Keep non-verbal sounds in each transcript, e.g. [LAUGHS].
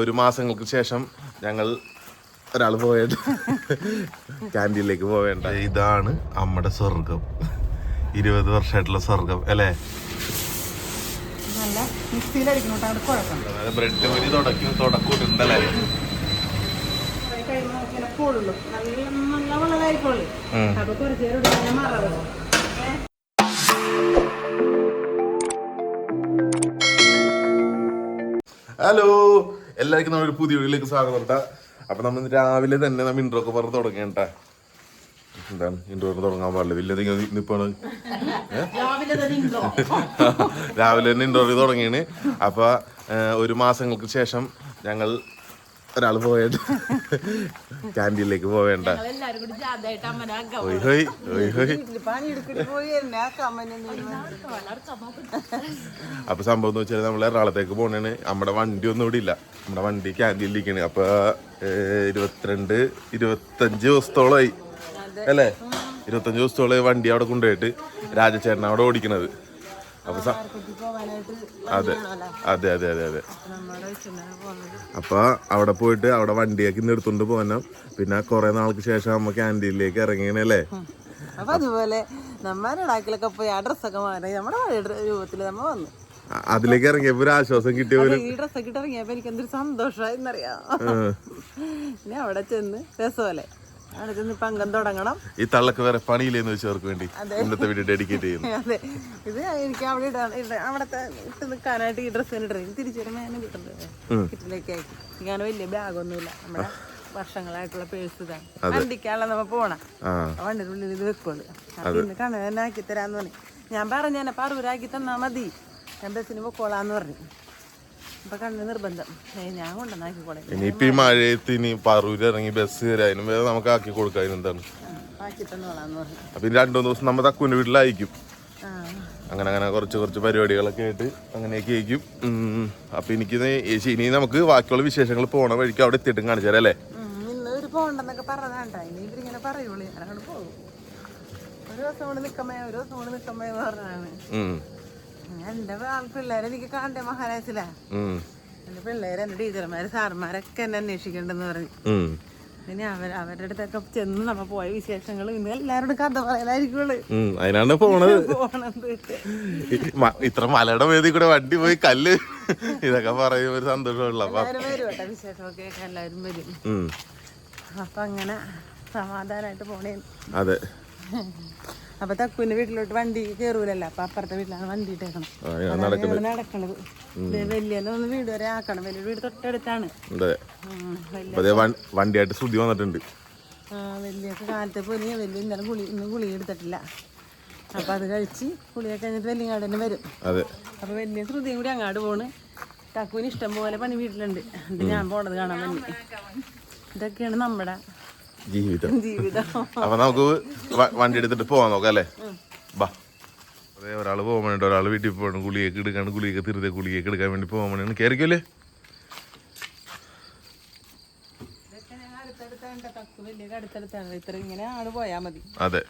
ഒരു മാസങ്ങൾക്ക് ശേഷം ഞങ്ങൾ ഒരാൾ പോയത്. ക്യാന്റീനിലേക്ക് പോവേണ്ട. ഇതാണ് നമ്മുടെ സ്വർഗം ഇരുപത് വർഷമായിട്ടുള്ള സ്വർഗം അല്ലേ? ബ്രെഡ് പൊരി തുടക്കി തുടക്കൂട്ടുണ്ടല്ലേ കഴിയുമ്പോൾ നല്ല വളരായിക്കോളൂ. അപ്പൊ മറവ് ഹലോ എല്ലാവർക്കും നമ്മുടെ പുതിയ വീട്ടിലേക്ക് സ്വാഗതം കേട്ടാ അപ്പൊ നമ്മൾ രാവിലെ തന്നെ നമ്മൾ ഇൻട്രോ ഒക്കെ പറഞ്ഞ് തുടങ്ങിയണ്ട എന്താണ്? ഇൻട്രോ തുടങ്ങാൻ പാടില്ല. വലിയ നിപ്പാണ് രാവിലെ തന്നെ ഉണ്ടോ [LAUGHS] രാവിലെ തന്നെ ഇൻട്രോ തുടങ്ങിയാണ് അപ്പൊ ഒരു മാസങ്ങൾക്ക് ശേഷം ഞങ്ങൾ ഒരാൾ പോയത്. ക്യാന്റീനിലേക്ക് പോവേണ്ട. അപ്പൊ സംഭവം എന്ന് വെച്ചാൽ നമ്മൾ എറണാകുളത്തേക്ക് പോണേണ്. നമ്മുടെ വണ്ടി ഒന്നും ഇവിടെ ഇല്ല. നമ്മുടെ വണ്ടി ക്യാന്റീനിലിരിക്കണ്. അപ്പൊ ഇരുപത്തിരണ്ട് ഇരുപത്തഞ്ച് ദിവസത്തോളമായി അല്ലേ? ഇരുപത്തഞ്ച് ദിവസത്തോളമായി വണ്ടി അവിടെ കൊണ്ടുപോയിട്ട് രാജചേട്ടൻ അവിടെ ഓടിക്കണത്. അപ്പൊ അതെ. അതെ അതെ അതെ അതെ. നമ്മുടെ അപ്പൊ അവിടെ പോയിട്ട് അവിടെ വണ്ടിയൊക്കെ ഇന്ന് എടുത്തോണ്ട് പോകാനും. പിന്നെ കുറെ നാൾക്ക് ശേഷം നമ്മ ക്യാന്റീനിലേക്ക് ഇറങ്ങിയണല്ലേ അപ്പൊ അതുപോലെ നമ്മ ലഡാക്കിലൊക്കെ പോയി ആ ഡ്രസ്സൊക്കെ മാറി. നമ്മുടെ രൂപത്തിൽ നമ്മ വന്നു. അതിലേക്ക് ഇറങ്ങിയപ്പോ ഒരു ആശ്വാസം കിട്ടിയ പോലെ ഈ ഡ്രസ്സൊക്കെ ഇട്ട് ഇറങ്ങിയപ്പോ എനിക്ക് എന്തൊരു സന്തോഷമായി എന്നറിയാം. അവിടെ ചെന്ന് രസമല്ലേ? ഈ തള്ളക്ക് വേറെ പണിയില്ലേന്ന് വെച്ചവർക്ക് വേണ്ടി ഇന്നത്തെ വീഡിയോ ഡെഡിക്കേറ്റ് ചെയ്യുന്നു. [LAUGHS] അതെ. ഇത് എനിക്ക് അവിടെ അവിടത്തെ ഇട്ട് നിൽക്കാനായിട്ട് ഈ ഡ്രസ്സ് തിരിച്ചു വരുമ്പോൾ ഞാൻ കിട്ടുന്നത് കിറ്റിലേക്ക് ആക്കി ഞാൻ വലിയ ബാഗൊന്നുമില്ല നമ്മുടെ വർഷങ്ങളായിട്ടുള്ള പേഴ്സ് ഇതാണ്. വണ്ടിക്കാണല്ലോ നമ്മ പോണ. വണ്ടിയുടെ ഉള്ളിൽ ഇത് വെക്കുള്ളൂ. അപ്പൊ ഇന്ന് കണ്ണനാക്കി തരാന്ന് പറഞ്ഞു. ഞാൻ പറഞ്ഞു പറൂരാക്കി തന്നാ മതി. ഞാൻ ബസ്സിന് പൊക്കോളാന്ന് പറഞ്ഞു. അപ്പൊ കണ്ണ് നിർബന്ധം. ഏയ് ഞാൻ കൊണ്ടുവന്നാക്കിക്കോളെ ഇനിയിപ്പോ ഈ മഴയത്ത് ഇനി പറൂര് ഇറങ്ങി ബസ് കയറി അതിനും വേറെ നമുക്ക് ആക്കി കൊടുക്കാൻ എന്താണ്? അപ്പൊ ഇനി രണ്ടു മൂന്ന് ദിവസം നമ്മ തക്കുവിന്റെ വീട്ടിലായിരിക്കും അങ്ങനെ അങ്ങനെ കുറച്ച് കുറച്ച് പരിപാടികളൊക്കെ ആയിട്ട് അങ്ങനെയൊക്കെ ആയിരിക്കും. അപ്പൊ എനിക്ക് ഇനി നമുക്ക് ബാക്കിയുള്ള വിശേഷങ്ങൾ പോണ വഴിക്ക് അവിടെ എത്തിയിട്ടും കാണിച്ചു തരാം അല്ലേ? പോണ്ടെന്നൊക്കെ പറഞ്ഞതാണ്ട ഇനി ഇവരിങ്ങനെ പറയുള്ളൂ. ഞാനവിടെ പോകും ഒരു ദിവസം കൊണ്ട് നിക്കമ്മേ ഒരു ദിവസം കൊണ്ട് നിക്കമ്മേ പറഞ്ഞാണ്. എന്റെ പിള്ളേരെ എനിക്ക് കാണണ്ടേ മഹാരാജത്തിലാ എന്റെ പിള്ളേര് എന്റെ ടീച്ചർമാര് സാറന്മാരൊക്കെ എന്നെ അന്വേഷിക്കണ്ടെന്ന് പറഞ്ഞു. പിന്നെ അവർ അവരുടെ അടുത്തൊക്കെ ചെന്ന് നമ്മ പോയ വിശേഷങ്ങൾ ഇന്ന് എല്ലാവരോടും കഥ പറയലായിരിക്കുള്ളൂ. അതിനാണ് പോണത്. [LAUGHS] ഇത്ര മലയുടെ വേദി കൂടെ വണ്ടി പോയി കല്ല്. ഇതൊക്കെ പറയും ഒരു സന്തോഷമുള്ള എല്ലാവരും വരും കേട്ടോ വിശേഷമൊക്കെ എല്ലാവരും വരും. അപ്പൊ അങ്ങനെ സമാധാനായിട്ട് പോണേ അതെ. [LAUGHS] അപ്പൊ തക്കുവിന്റെ വീട്ടിലോട്ട് വണ്ടി കേറൂലല്ലോ. അപ്പൊ അപ്പുറത്തെ വീട്ടിലാണ് വണ്ടി ഇട്ടേക്കണം നടക്കണത്. വലിയ വീട് വരെ ആക്കണം. വലിയ വീട് തൊട്ടടുത്താണ്. വണ്ടിയായിട്ട് ശ്രുതി വന്നിട്ടുണ്ട്. ആ, വലിയൊക്കെ കാലത്തെ പോലെ വലിയ ഇന്നലെ ഗുളി ഇന്ന് ഗുളി എടുത്തിട്ടില്ല. അപ്പൊ അത് കഴിച്ച് ഗുളിയൊക്കെ കഴിഞ്ഞിട്ട് വലിയങ്ങാട് തന്നെ വരും അപ്പൊ വലിയ ശ്രുതിയും കൂടി അങ്ങാട് പോണ്. തക്കുവിന് ഇഷ്ടം പോലെ പണി വീട്ടിലുണ്ട്. ഞാൻ പോണത് കാണാൻ വേണ്ടി. ഇതൊക്കെയാണ് നമ്മുടെ ജീവിതം. അപ്പൊ നമുക്ക് വണ്ടി എടുത്തിട്ട് പോവാൻ നോക്കാം അല്ലേ? ബാ. അതെ ഒരാൾ പോകാൻ വേണ്ടി ഒരാൾ വീട്ടിൽ പോകണം ഗുളിയൊക്കെ എടുക്കാണ് ഗുളിയൊക്കെ തിരുതെ ഗുളിയൊക്കെ എടുക്കാൻ വേണ്ടി പോകാൻ വേണ്ടിയാണ്. കയറിക്കല്ലേ അതെ.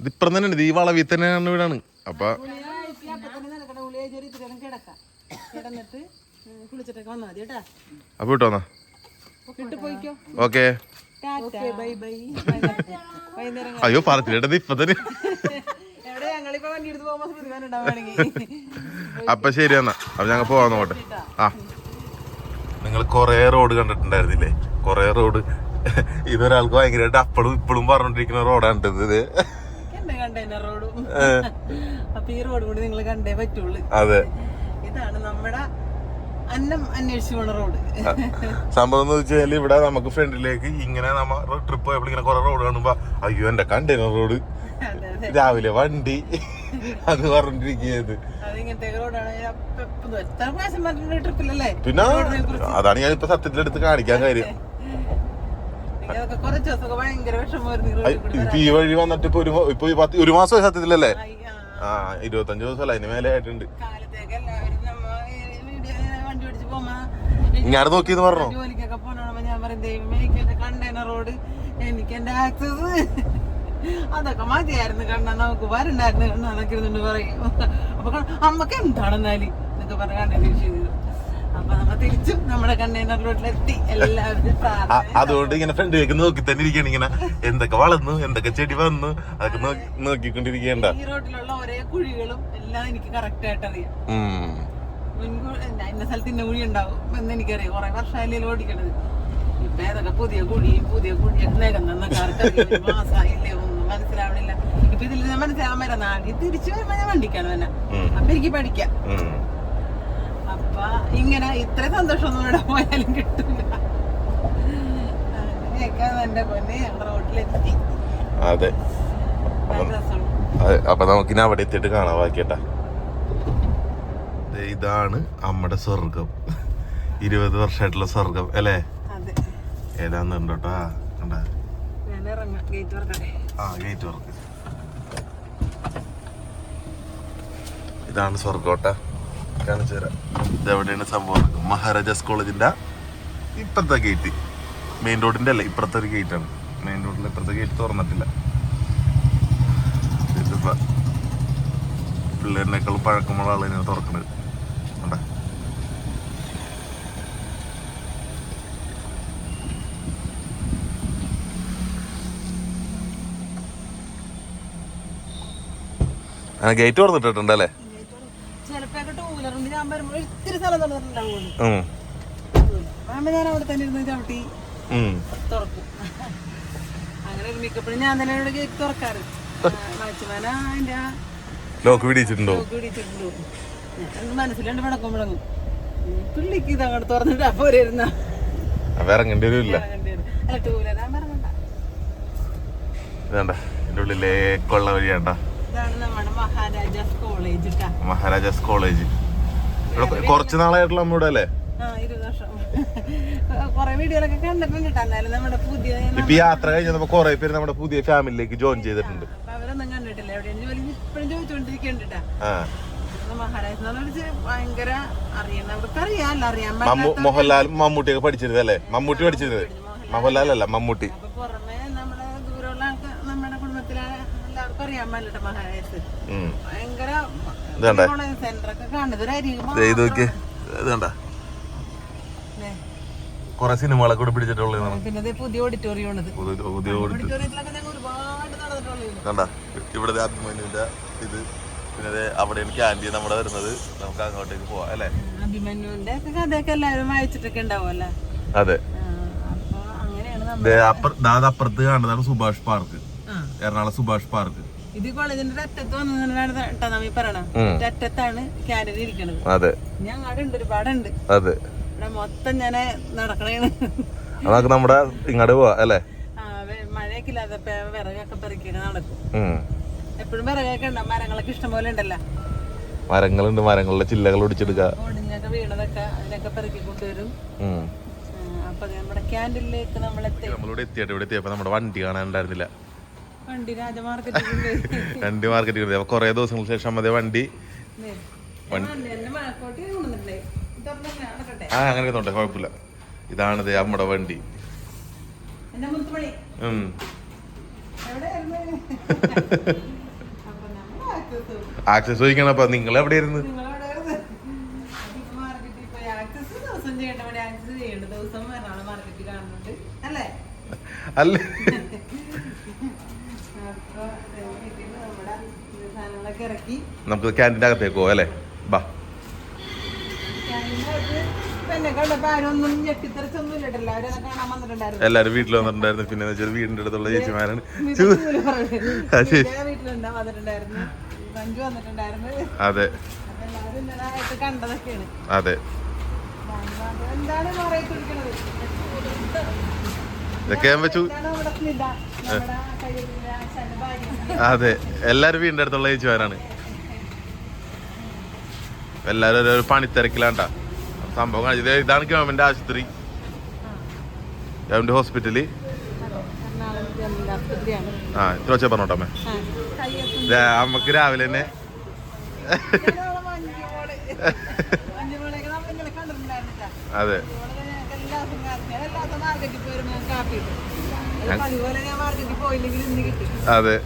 ഇതിപ്പുറം തന്നെ ഈ വളവിൽ തന്നെയാണ് വീടാണ്. അപ്പൊ കിടക്കാം. കിടന്നിട്ട് ഉം, കുളിച്ചിട്ടൊക്കെ വന്നാൽ മതി കേട്ടാ. അപ്പൊ വിട്ടോന്നാ വിട്ട് പോയിക്കോ. ഓക്കെ. Bye bye. വൈകുന്നേരം അയ്യോ പറഞ്ഞിട്ട് ഇപ്പൊ തന്നെ. എവിടെ ഞങ്ങളിപ്പോ വണ്ടി എടുത്ത് പോകുമ്പോ ശ്രദ്ധിക്കാനുണ്ടാവുകയാണെങ്കിൽ [LAUGHS] അപ്പൊ ശരി എന്നാ. അപ്പൊ ഞങ്ങൾ പോവാൻ നോട്ടെ ആ. നിങ്ങൾ കൊറേ റോഡ് കണ്ടിട്ടുണ്ടായിരുന്നില്ലേ? കൊറേ റോഡ്. ഇതൊരാൾക്ക് ഭയങ്കരമായിട്ട് അപ്പോഴും ഇപ്പോഴും പറഞ്ഞോണ്ടിരിക്കുന്ന റോഡാണ് ഇത്. കണ്ടേ കണ്ടെയ്നർ റോഡും അപ്പൊ ഈ റോഡ് കൂടി നിങ്ങൾ കണ്ടേ പറ്റുള്ളൂ. അതെ. ഇതാണ് നമ്മുടെ സംഭവം എന്ന് വെച്ചാൽ ഇവിടെ നമുക്ക് ഫ്രണ്ടിലേക്ക് ഇങ്ങനെ നമ്മ ട്രിപ്പ് പോയപ്പോൾ ഇങ്ങനെ കുറെ റോഡ് കാണുമ്പോ അയ്യോ എന്റെ കണ്ടെയ്നർ റോഡ് രാവിലെ വണ്ടി. അത് പറഞ്ഞിരിക്കുന്നത്. പിന്നെ അതാണ് ഞാൻ ഇപ്പൊ സത്യത്തിലെടുത്ത് കാണിക്കാൻ കാര്യം. ഈ ഇപ്പൊ ഈ വഴി വന്നിട്ട് ഇപ്പൊ ഒരു മ- ഇപ്പൊ ഈ പത്ത് ഒരു മാസമായി സത്യത്തിലല്ലേ. ആ, ഇരുപത്തഞ്ച് ദിവസമല്ല? അതിന് മേലെ ആയിട്ടുണ്ട്. ഞാൻ നോക്കിന്ന് പറഞ്ഞു? ജോലിക്കൊക്കെ പോണോ ഞാൻ പറയും കണ്ടെയ്നർ റോഡ് എനിക്ക് എന്റെ ആക്സസ് അതൊക്കെ മതിയായിരുന്നു കണ്ണ. നമുക്ക് വരണ്ടായിരുന്നു കണ്ണ എന്നൊക്കെ ഇരുന്നിട്ട് പറയും. അപ്പൊ അമ്മയ്ക്ക് എന്താണെന്നാൽ? എന്നൊക്കെ പറഞ്ഞ കണ്ടന്റ് അതുകൊണ്ട് ഇങ്ങനെ ഫ്രണ്ട് വെക്കുന്ന നോക്കി തന്നെ ഇരിക്കണം ഇങ്ങനെ. എന്തൊക്കെ വളർന്നു എന്തൊക്കെ ചെടി വന്നു അതൊക്കെ നോക്കി- നോക്കിക്കൊണ്ടിരിക്കേണ്ട ഈ റോഡിലുള്ള ഒരേ കുഴികളും എല്ലാം എനിക്ക് കറക്റ്റ് ആയിട്ട് അറിയാം. ഇന്ന സ്ഥലത്ത് ഇന്ന കുഴി ഉണ്ടാവും എന്ന് എനിക്കറിയാം. കുറെ വർഷമായാലും ഓടിക്കണത്. ഇപ്പൊ ഏതൊക്കെ പുതിയ കുഴിയും പുതിയ കുഴിയൊക്കെ ആർക്കറിയാം മാസമായില്ലേ ഒന്നും മനസ്സിലാവണില്ല. ഇപ്പൊ ഇതിൽ ഞാൻ മനസ്സിലാവാൻ വരാം. നാട്ടിൽ തിരിച്ചു വരുമ്പോ ഞാൻ വണ്ടിക്കാണ് തന്നെ. അപ്പൊ എനിക്ക് പഠിക്കാം. ഇങ്ങനെ ഇത്ര സന്തോഷമൊന്നും ഇവിടെ പോയാലും കിട്ടില്ല അങ്ങനെയൊക്കെ എന്റെ പൊന്നെ ഞങ്ങളുടെ റോട്ടിലെത്തി. അതെ. അപ്പൊ നമുക്കിനി അവിടെ എത്തിയിട്ട് കാണാം ബാക്കിയട്ടാ. ഇതാണ് നമ്മുടെ സ്വർഗം ഇരുപത് വർഷമായിട്ടുള്ള സ്വർഗം അല്ലേ? ഏതാന്നുണ്ടോട്ടാ? കണ്ടാ. ആ ഗേറ്റ് വർക്ക് ഇതാണ് സ്വർഗോട്ട കാണിച്ചു തരാം. ഇതെവിടെയാണ് സംഭവം? മഹാരാജാസ് കോളേജിന്റെ ഇപ്പുറത്തെ ഗേറ്റ് മെയിൻ റോഡിന്റെ അല്ല? ഇപ്പുറത്തെ ഒരു ഗേറ്റ് ആണ്. മെയിൻ റോഡിലെ ഇപ്പുറത്തെ ഗേറ്റ് തുറന്നിട്ടില്ല. പിള്ളേരിനേക്കാൾ പഴക്കമുള്ള ആളിനെ തുറക്കുന്നത് ഗേറ്റ് തുറന്നിട്ടിട്ടുണ്ടല്ലേ സ്ഥലം തുറന്നിട്ടുണ്ടാവുള്ളൂ. അമ്മ ഞാൻ അവിടെ തന്നെ ഇരുന്ന് ചവിട്ടി. തുറക്കും. അങ്ങനെ മിക്കപ്പോഴും ഞാൻ തന്നെ ഇവിടെ കേക്ക് തുറക്കാറ്. വാച്ച്മാന അതിന്റെ ലോക്ക് പിടിച്ചിട്ടുണ്ടോ? പിടിച്ചിട്ടുണ്ടു? മനസ്സിലുണ്ട് പിണക്കം പിണങ്ങും ഉം, ഇത് അങ്ങോട്ട് തുറന്നിട്ട് അപ്പൊ ഇരുന്ന അത് ഇറങ്ങേണ്ടി വരില്ല. അല്ല ടൂ വീലർ ഞാൻ പറഞ്ഞ ഇതാണ്ട എന്റെ ഉള്ളിലേക്കുള്ള വഴിയാണ്ട. ഇതാണ് നമ്മുടെ മഹാരാജാസ് കോളേജ് മഹാരാജാസ് കോളേജ്. കുറച്ച് നാളായിട്ടുള്ള നമ്മുടെ അല്ലേ? ഇപ്പൊ യാത്ര കഴിഞ്ഞപ്പോ കൊറേ പേര് നമ്മുടെ പുതിയ ഫാമിലിയിലേക്ക് ജോയിൻ ചെയ്തിട്ടുണ്ട്. മോഹൻലാൽ മമ്മൂട്ടിയൊക്കെ പഠിച്ചിരുന്നത് അല്ലേ? മമ്മൂട്ടി പഠിച്ചിരുന്നത്? മോഹൻലാൽ അല്ല മമ്മൂട്ടി. നമ്മുടെ കുടുംബത്തിലെ എല്ലാവർക്കും അറിയാൻ പാടില്ല മഹാരാജ്. ഭയങ്കര ഇതാണ്ടാ. ഇത് നോക്കിയേ. കുറെ സിനിമകളൊക്കെ കൂടെ പിടിച്ചിട്ടുള്ളത് പുതിയ ഓഡിറ്റോറിയം പുതിയ കണ്ട? ഇവിടെ അഭിമന്യുവിന്റെ ഇത്. പിന്നെ അവിടെയാണ് ക്യാന്റീൻ നമ്മുടെ വരുന്നത്. നമുക്ക് അങ്ങോട്ടേക്ക് പോവാം അല്ലേ? അഭിമന്യുവിന്റെ കഥയൊക്കെ എല്ലാവരും വായിച്ചിട്ടൊക്കെ ഉണ്ടാവുമല്ലോ അതെ. അപ്പുറത്ത് കാണുന്നതാണ് സുഭാഷ് പാർക്ക്. എറണാകുളം സുഭാഷ് പാർക്ക്. ഇത് കോളേജിന്റെ അറ്റത്ത് വന്നതാണ് കേട്ടോ നമ്മ പറയണ. അറ്റത്താണ് ഇരിക്കണത്. അതെ. ഞാൻ അവിടെ ഉണ്ട് ഒരുപാടുണ്ട്. അതെ. ഇവിടെ മൊത്തം ഞാൻ നടക്കണേണ്. അത് നമ്മുടെ ഇങ്ങോട്ട് പോവാ അല്ലേ? മഴയൊക്കെ ഇല്ലാതെ വിറകൊക്കെ നടക്കും. എപ്പോഴും വിറകൊക്കെ ഉണ്ടാവും മരങ്ങളൊക്കെ ഇഷ്ടം പോലെ ഉണ്ടല്ലോ. മരങ്ങളുണ്ട് മരങ്ങളുടെ ചില്ലകൾ ഒടിച്ചെടുക്കുക ഓടിഞ്ഞൊക്കെ വീണതൊക്കെ അതിനൊക്കെ പെറുക്കി കൊണ്ടുവരും. അപ്പൊ നമ്മുടെ എത്തിയിട്ട് ഇവിടെ എത്തിയപ്പോ നമ്മുടെ വണ്ടി കാണാനുണ്ടായിരുന്നില്ല വണ്ടി വണ്ടി മാർക്കറ്റ് അപ്പൊ കൊറേ ദിവസങ്ങൾക്ക് ശേഷം അതേ വണ്ടി. ആ അങ്ങനെ തോട്ടെ കുഴപ്പമില്ല. ഇതാണ് ദേ നമ്മുടെ വണ്ടി. ആക്സസ് ചോദിക്കണം. അപ്പൊ നിങ്ങൾ എവിടെയായിരുന്നു നിങ്ങളെവിടെയായിരുന്നു അതിപ്പോ മാർക്കറ്റിൽ പോയി ആക്സസ് ദിവസം ചെയ്യേണ്ട പണി ആക്സസ് ചെയ്യേണ്ട ദിവസം എറണാകുളം മാർക്കറ്റിൽ കാണുന്നുണ്ട് അല്ലേ അല്ലേ അപ്പൊ വീട്ടിൽ നമ്മുടെ ഇത് സാധനങ്ങളൊക്കെ ഇറക്കി നമുക്ക് ക്യാന്റീന്റെ അകത്തേക്ക് പോകാം അല്ലേ? ബാ. എല്ലാരും വീട്ടിൽ വന്നിട്ടുണ്ടായിരുന്നു. പിന്നെ വെച്ചാൽ വീടിന്റെ അടുത്തുള്ള ചേച്ചിമാരാണ്. അതെ. അതെ. ഇതൊക്കെ ഞാൻ വെച്ചു അതെ. എല്ലാരും വീടിന്റെ അടുത്തുള്ള ചേച്ചിമാരാണ്. എല്ലാരും ഒരു പണിത്തിരക്കിലാണ്ടാ. സംഭവം ഇത് ഇതാണ് ഗവൺമെന്റ് ആശുപത്രി. Government hospital. ആ ഇത്ര വെച്ചാ പറഞ്ഞോട്ടമ്മേ ആ, കയ്യെത്തും. ദേ, അമ്മയ്ക്ക് രാവിലെ തന്നെ. അതെ. അതെ.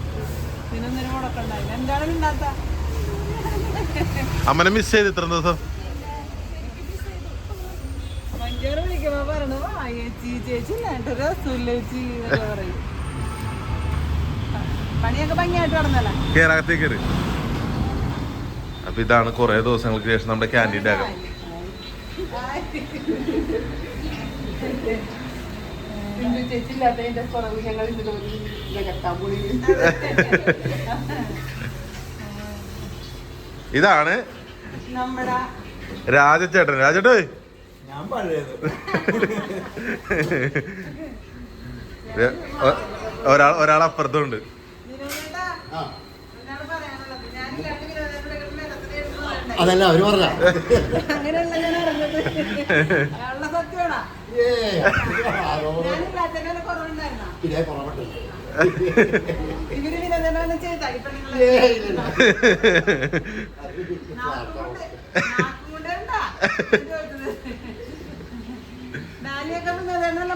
അമ്മനെ മിസ് ചെയ്ത് ഇത്ര ദിവസം? കയറി അപ്പൊ ഇതാണ് കുറെ ദിവസങ്ങൾക്ക് ശേഷം നമ്മുടെ ക്യാന്റീന്റെ ആകാം ചേച്ചി ഇല്ലാത്തതിന്റെ കുറവ് ഞങ്ങൾ ഇന്ന് കട്ടാൻ പോയി ഇതാണ് നമ്മുടെ രാജചേട്ടൻ. രാജേട്ടോ. ഒരാൾ അപ്പുറത്തുണ്ട്. പറയണ്ടേ? അതല്ല അവർ പറഞ്ഞ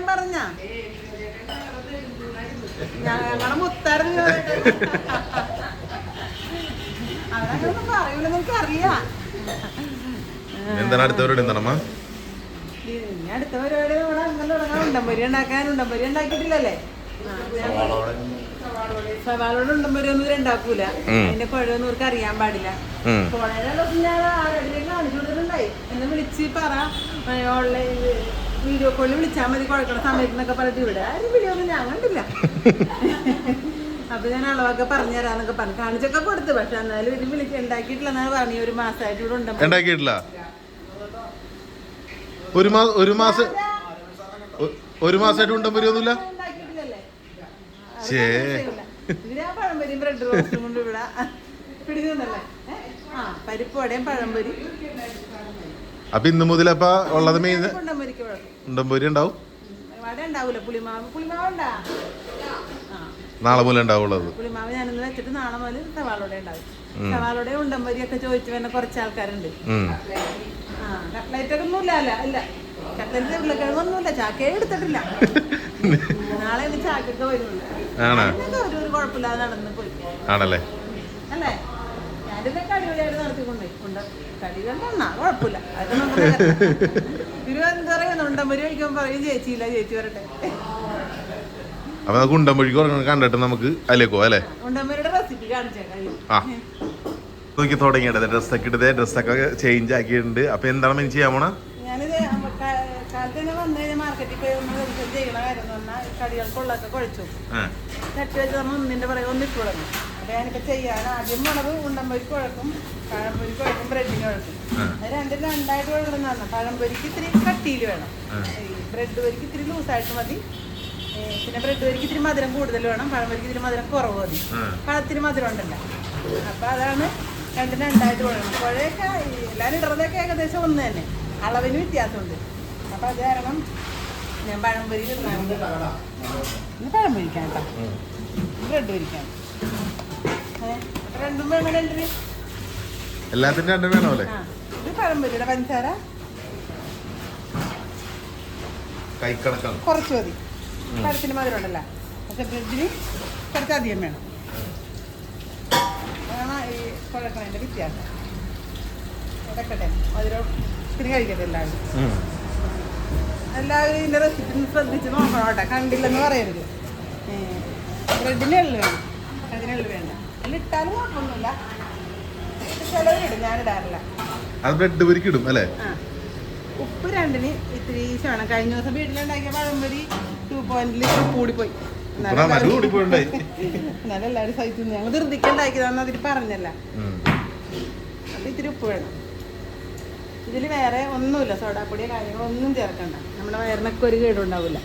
പറഞ്ഞ എനിക്കറിയാം എന്താണ് അടുത്തവരോട് എന്താണമ്മ അടുത്ത നമ്മുടെ അങ്ങനെ ഉണ്ടംപൊരി ഉണ്ടാക്കാൻ ഉണ്ടംപൊരി ഉണ്ടാക്കിയിട്ടില്ലല്ലേ? സവാളോട് ഒന്നും. അതിന്റെ കുഴയൊന്നും അറിയാൻ പാടില്ല. ഉം. കോളേജ് ദിവസം ഞാൻ ആരോടെങ്കിലും കാണിച്ചു കൊടുത്തിട്ടുണ്ടായി. എന്നെ വിളിച്ച് പറ. ഓൺലൈൻ വീഡിയോ കോളിൽ വിളിച്ചാൽ മതി കുഴക്കണ സമയത്ത് എന്നൊക്കെ പറഞ്ഞിട്ട്. ഇവിടെ ആരും വീഡിയോ ഒന്നും ഞാൻ കണ്ടില്ല. [LAUGHS] അപ്പൊ ഞാൻ അളവൊക്കെ പറഞ്ഞു തരാന്നൊക്കെ പറഞ്ഞു. കാണിച്ചൊക്കെ കൊടുത്തു. പക്ഷെ എന്നാലും ഇത് വിളിച്ച് ഉണ്ടാക്കിയിട്ടില്ലെന്നാണ് പറഞ്ഞു. ഒരു മാസമായിട്ട് ഇവിടെ ഉണ്ടാക്കിയിട്ടില്ല? ഒരു മാസം ഒരു മാസം ഒരു മാസമായിട്ട് ഉണ്ടമ്പരിയൊന്നുമില്ല? ആ പഴംപൊരിയും ബ്രെഡ് റോസ്റ്റും കൊണ്ട് ഇവിടെ പിടിക്കുന്നുണ്ടല്ലേ ആ പരിപ്പ് വടയും പഴംപൊരി. അപ്പൊ ഇന്ന് മുതലപ്പ ഉള്ളത് മെയിൻ ഉണ്ടംപൊരി ഉണ്ടാവും? വട ഉണ്ടാവൂല. പുളിമാവ്. പുളിമാവ് ഉണ്ടാ? ആ. നാളെ മുതൽ ഉണ്ടാവുള്ളത് പുളിമാവ് ഞാനിന്ന് വെച്ചിട്ട് നാളെ മുതൽ സവാളോടെ ഉണ്ടാവും. സവാളോടെ ഒക്കെ ചോദിച്ചു കുറച്ച് ആൾക്കാരുണ്ട്. ആ കട്ട്ലൈറ്റ് ഒക്കെ ഒന്നുമില്ല അല്ല. ഇല്ല. കട്ട്ലൈറ്റ് ഉരുളക്കിഴങ്ങൊന്നുമില്ല. ചാക്കേ എടുത്തിട്ടില്ല. [LAUGHS] ആണോ? ആണല്ലേ? അപ്പൊ നമുക്ക് ഉണ്ടമ്പൊഴിക്ക് ഉറങ്ങണം കണ്ടിട്ട് നമുക്ക് അതിലേക്കോ അല്ലേ? ആ. നോക്കി തുടങ്ങിയത് ഡ്രസ്സൊക്കെ ഇട്ടത് ഡ്രസ്സൊക്കെ ചേഞ്ച് ആക്കിയിട്ടുണ്ട്. അപ്പൊ എന്താണ് മെയിൻ ചെയ്യാൻ പോണ ഞാനിത് അമ്മ കാ- കാലത്ത് തന്നെ വന്നു ഒന്ന് വെളിച്ചം ചെയ്യണ കാര്യം എന്ന് പറഞ്ഞാൽ കടികൾക്കുള്ളതൊക്കെ കുഴച്ചു. നെറ്റ് വെച്ച് നമ്മൾ ഒന്നിന്റെ പറയുക ഒന്നിട്ട് തുടങ്ങും അപ്പോൾ ഞാനിപ്പോൾ ചെയ്യാൻ ആദ്യം മുളക് ഉണ്ടമ്പൊരി കുഴക്കും പഴംപൊരി കുഴക്കും ബ്രെഡിന് കുഴക്കും. അത് രണ്ടും രണ്ടായിട്ട് പറഞ്ഞാൽ പഴംപൊരിക്ക് ഇത്തിരി കട്ടിയിൽ വേണം. ബ്രെഡ് പൊരിക്ക് ഇത്തിരി ലൂസായിട്ട് മതി. പിന്നെ ബ്രെഡ് പൊരിക്ക് ഇത്തിരി മധുരം കൂടുതൽ വേണം. പഴംപൊരിക്ക് ഇത്തിരി മധുരം കുറവ് മതി. പഴത്തിന് മധുരം ഉണ്ടല്ലോ. അപ്പൊ അതാണ് രണ്ടും രണ്ടായിട്ട് കുഴക്കണം. കുഴയൊക്കെ എല്ലാവരും ഇടുന്നതൊക്കെ ഏകദേശം ഒന്ന് തന്നെ. അളവിന് വ്യത്യാസമുണ്ട്. അപ്പോൾ അത് കാരണം ഞാൻ പഴംപൊരി ഇന്ന് പഴം പൊരിക്കാൻ കേട്ടോ ബ്രെഡ് അപ്പൊ രണ്ടും വേണം രണ്ടിന് എല്ലാത്തിനും രണ്ടും വേണോ അല്ലേ ഇത് പഴം പൊരിയുടെ പഞ്ചസാര. കൈക്കണക്കാണ് കുറച്ച് മതി. പഴത്തിന് മധുരം ഉണ്ടല്ലോ. പക്ഷെ ബ്രെഡിന് കുറച്ച് അധികം വേണം. അതാണ് ഈ കുഴക്കണതിന്റെ വ്യത്യാസം. ഇടക്കട്ടെ മധുരം ഇത്തിരി കഴിക്കട്ടെ എല്ലാവരും എല്ലാവരും ഇതിന്റെ റെസിപ്പി ശ്രദ്ധിച്ച് നോക്കണം കേട്ടോ. കണ്ടില്ലെന്ന് പറയരുത്. ബ്രെഡിന് എള്ളു വേണം. അതിന് എള്ളു വേണ്ട. എള്ളിട്ടാലും കുഴപ്പമൊന്നുമില്ല. ചിലവരിടും ഞാനിടാറില്ല അത് ബ്രെഡ് പൊരിക്കിടും അല്ലേ? ഉപ്പ് രണ്ടിന് ഇത്തിരി വേണം കഴിഞ്ഞ ദിവസം വീട്ടിലുണ്ടാക്കിയ പഴംപൊരി ടു പോയിന്റിൽ കൂടിപ്പോയി. എന്നാലും എല്ലാവരും സഹിച്ചു. ഞങ്ങൾ ധൃതിക്കുണ്ടാക്കിയതാന്ന് അതിൽ പറഞ്ഞല്ല. അപ്പം ഇത്തിരി ഉപ്പ് വേണം. ഇതിൽ വേറെ ഒന്നുമില്ല. സോഡാപ്പൊടിയോ കാര്യങ്ങളോ ഒന്നും ചേർക്കണ്ട. നമ്മുടെ വയറിനൊക്കെ ഒരു കേടുണ്ടാവില്ല.